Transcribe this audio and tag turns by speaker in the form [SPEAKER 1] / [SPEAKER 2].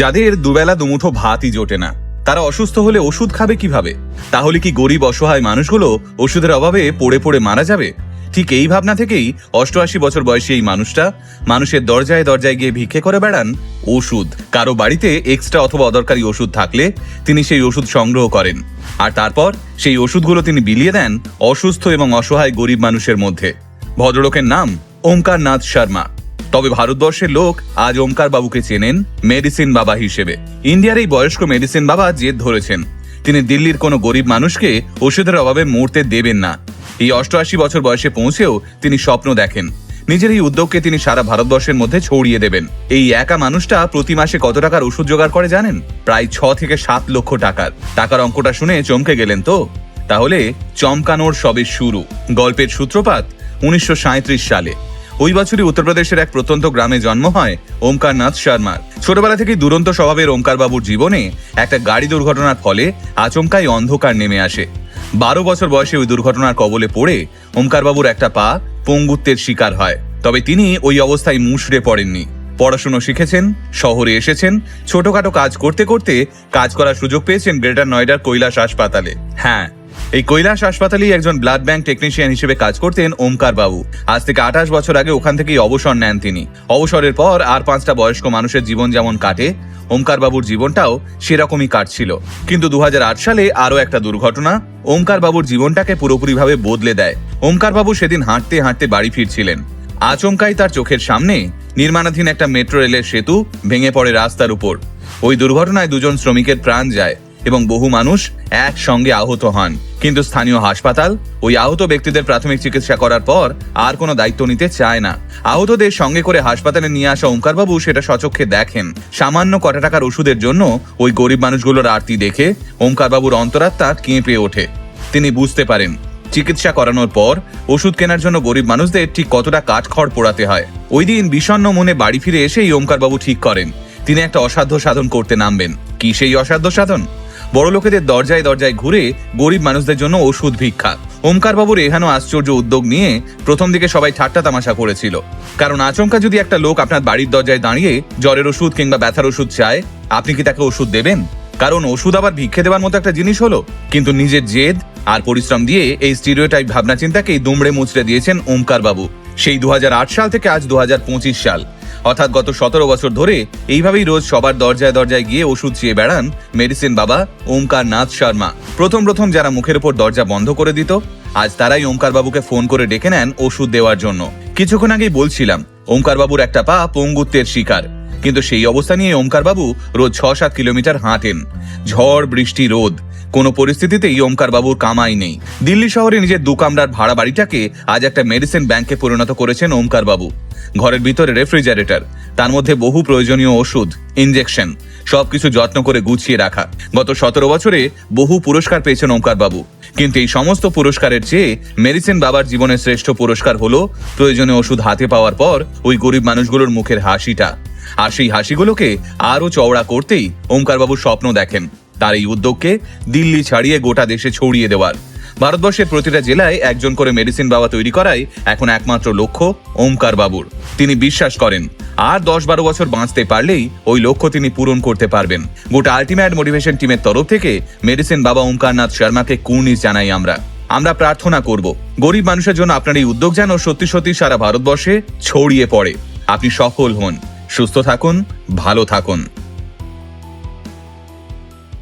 [SPEAKER 1] যাদের দুবেলা দুমুঠো ভাতই জোটে না, তারা অসুস্থ হলে ওষুধ খাবে কীভাবে? তাহলে কি গরিব অসহায় মানুষগুলো ওষুধের অভাবে পড়ে পড়ে মারা যাবে? ঠিক এই ভাবনা থেকেই অষ্টআশি বছর বয়সী এই মানুষটা মানুষের দরজায় দরজায় গিয়ে ভিক্ষে করে বেড়ান ওষুধ। কারও বাড়িতে এক্সট্রা অথবা অদরকারি ওষুধ থাকলে তিনি সেই ওষুধ সংগ্রহ করেন। আর তারপর সেই ওষুধগুলো তিনি বিলিয়ে দেন অসুস্থ এবং অসহায় গরিব মানুষের মধ্যে। ভদ্রলোকের নাম ওঙ্কার নাথ শর্মা। তবে ভারতবর্ষের লোক আজ ওঙ্কার বাবুকে চেনেন মেডিসিন বাবা হিসেবে। ইন্ডিয়ার এই বয়স্ক মেডিসিন বাবা জেদ ধরেছেন। তিনি দিল্লির কোনো গরিব মানুষকে ওষুধের অভাবে মরতে দেবেন না। এই অষ্টআশি বছর বয়সে পৌঁছেও তিনি স্বপ্ন দেখেন। নিজের এই উদ্যোগকে তিনি সারা ভারতবর্ষের মধ্যে ছড়িয়ে দেবেন। এই একা মানুষটা প্রতি মাসে কত টাকার ওষুধ জোগাড় করে জানেন? প্রায় ছ থেকে সাত লক্ষ টাকার। টাকার অঙ্কটা শুনে চমকে গেলেন তো? তাহলে চমকানোর সবে শুরু। গল্পের সূত্রপাত উনিশশো সাঁইত্রিশ সালে। ওই বছরই উত্তরপ্রদেশের এক প্রত্যন্ত গ্রামে জন্ম হয় ওমকার নাথ শর্মার ছোটবেলা থেকেই দুরন্ত স্বভাবের ওমকার বাবুর জীবনে একটা গাড়ি দুর্ঘটনার ফলে আচমকাই অন্ধকার নেমে আসে। বারো বছর বয়সে ওই দুর্ঘটনার কবলে পড়ে ওমকার বাবুর একটা পা পঙ্গুত্বের শিকার হয়। তবে তিনি ওই অবস্থায় মুষড়ে পড়েননি। পড়াশুনো শিখেছেন, শহরে এসেছেন, ছোটখাটো কাজ করতে করতে কাজ করার সুযোগ পেয়েছেন গ্রেটার নয়ডার কৈলাস হাসপাতালে। হ্যাঁ এই কৈলাস হাসপাতালেই একজন ব্লাড ব্যাংক টেকনিশিয়ান হিসেবে কাজ করতেন ওমকার বাবু। আজ থেকে আঠাশ বছর আগে ওখান থেকেই অবসর নেন তিনি। অবসরের পর আর পাঁচটা বয়স্ক মানুষের জীবন যেমন কাটে, ওমকার বাবুর জীবনটাও সেরকমই কাটছিল। কিন্তু দুহাজার আট সালে আরও একটা দুর্ঘটনা, ওমকার বাবুর জীবনটাকে পুরোপুরিভাবে বদলে দেয়। ওমকার বাবু সেদিন হাঁটতে হাঁটতে বাড়ি ফিরছিলেন। আচমকাই তার চোখের সামনে নির্মাণাধীন একটা মেট্রো রেলের সেতু ভেঙে পড়ে রাস্তার উপর। ওই দুর্ঘটনায় দুজন শ্রমিকের প্রাণ যায়। এবং বহু মানুষ একসঙ্গে আহত হন। কিন্তু স্থানীয় হাসপাতাল ওই আহত ব্যক্তিদের প্রাথমিক চিকিৎসা করার পর আর কোনো দায়িত্ব নিতে চায় না। আহতদের সঙ্গে করে হাসপাতালে নিয়ে আসা ওঙ্কারবাবু সেটা সচক্ষে দেখেন। সামান্য কটা টাকার ওষুধের জন্য ওই গরিব মানুষগুলোর আরতি দেখে ওঙ্কারবাবুর অন্তরাত্মা কেঁপে ওঠে। তিনি বুঝতে পারেন, চিকিৎসা করানোর পর ওষুধ কেনার জন্য গরিব মানুষদের ঠিক কতটা কাঠখড় পোড়াতে হয়। ওই দিন বিষণ্ণ মনে বাড়ি ফিরে এসেই ওমকারবাবু ঠিক করেন। তিনি একটা অসাধ্য সাধন করতে নামবেন। কি সেই অসাধ্য সাধন? বড় লোকেদের দরজায় দরজায় ঘুরে গরিব মানুষদের জন্য ওষুধ ভিক্ষা। ওমকার বাবুর এখানে আশ্চর্য উদ্যোগ নিয়ে প্রথম দিকে সবাই ঠাট্টা তামাশা করেছিল। কারণ আচমকা যদি একটা লোক আপনার বাড়ির দরজায় দাঁড়িয়ে জ্বরের ওষুধ কিংবা ব্যথার ওষুধ চায়, আপনি কি তাকে ওষুধ দেবেন? কারণ ওষুধ আবার ভিক্ষে দেওয়ার মতো একটা জিনিস হলো। কিন্তু নিজের জেদ আর পরিশ্রম দিয়ে এই স্টিরিওটাইপ ভাবনা চিন্তাকেই দুমড়ে মুচড়ে দিয়েছেন ওমকার বাবু সেই দু হাজার আট সাল থেকে আজ দু হাজার পঁচিশ সাল। অর্থাৎ গত সতেরো বছর ধরে এইভাবেই রোজ সবার দরজায় দরজায় গিয়ে ওষুধ চেয়ে বেড়ান মেডিসিন বাবা ওমকার নাথ শর্মা। প্রথম প্রথম যারা মুখের উপর দরজা বন্ধ করে দিত, আজ তারাই ওমকার বাবুকে ফোন করে ডেকে নেন ওষুধ দেওয়ার জন্য। কিছুক্ষণ আগেই বলছিলাম ওমকার বাবুর একটা পা পঙ্গুত্বের শিকার। কিন্তু সেই অবস্থা নিয়ে ওমকার বাবু রোজ ছ সাত কিলোমিটার হাঁটেন। ঝড়, বৃষ্টি, রোদ। কোনো পরিস্থিতিতেই ওমকার বাবুর কামাই নেই। দিল্লি শহরে নিজের দু কামরার ভাড়া বাড়িটাকে আজ একটা মেডিসিন ব্যাংকে পরিণত করেছেন ওমকার বাবু ঘরের ভিতরে রেফ্রিজারেটর, তার মধ্যে বহু প্রয়োজনীয় ওষুধ, ইনজেকশন, সবকিছু যত্ন করে গুছিয়ে রাখা। গত সতেরো বছরে বহু পুরস্কার পেয়েছেন ওমকার বাবু কিন্তু এই সমস্ত পুরস্কারের চেয়ে মেডিসিন বাবার জীবনের শ্রেষ্ঠ পুরস্কার হলো প্রয়োজনীয় ওষুধ হাতে পাওয়ার পর ওই গরিব মানুষগুলোর মুখের হাসিটা। আর সেই হাসিগুলোকে আরও চওড়া করতেই ওমকারবাবু স্বপ্ন দেখেন। তার এই উদ্যোগকে দিল্লি ছাড়িয়ে গোটা দেশে ছড়িয়ে দেওয়ার। ভারতবর্ষের প্রতিটা জেলায় একজন করে মেডিসিন বাবা তৈরি করাই এখন একমাত্র লক্ষ্য ওমকার বাবুর। তিনি বিশ্বাস করেন, আর দশ বারো বছর বাঁচতে পারলেই ওই লক্ষ্য তিনি পূরণ করতে পারবেন। গোটা আলটিমেট মোটিভেশন টিমের তরফ থেকে মেডিসিন বাবা ওমকারনাথ শর্মাকে কুর্নিশ জানাই আমরা। আমরা প্রার্থনা করব, গরিব মানুষের জন্য আপনার এই উদ্যোগ যেন সত্যি সত্যি সারা ভারতবর্ষে ছড়িয়ে পড়ে। আপনি সফল হন, সুস্থ থাকুন, ভালো থাকুন।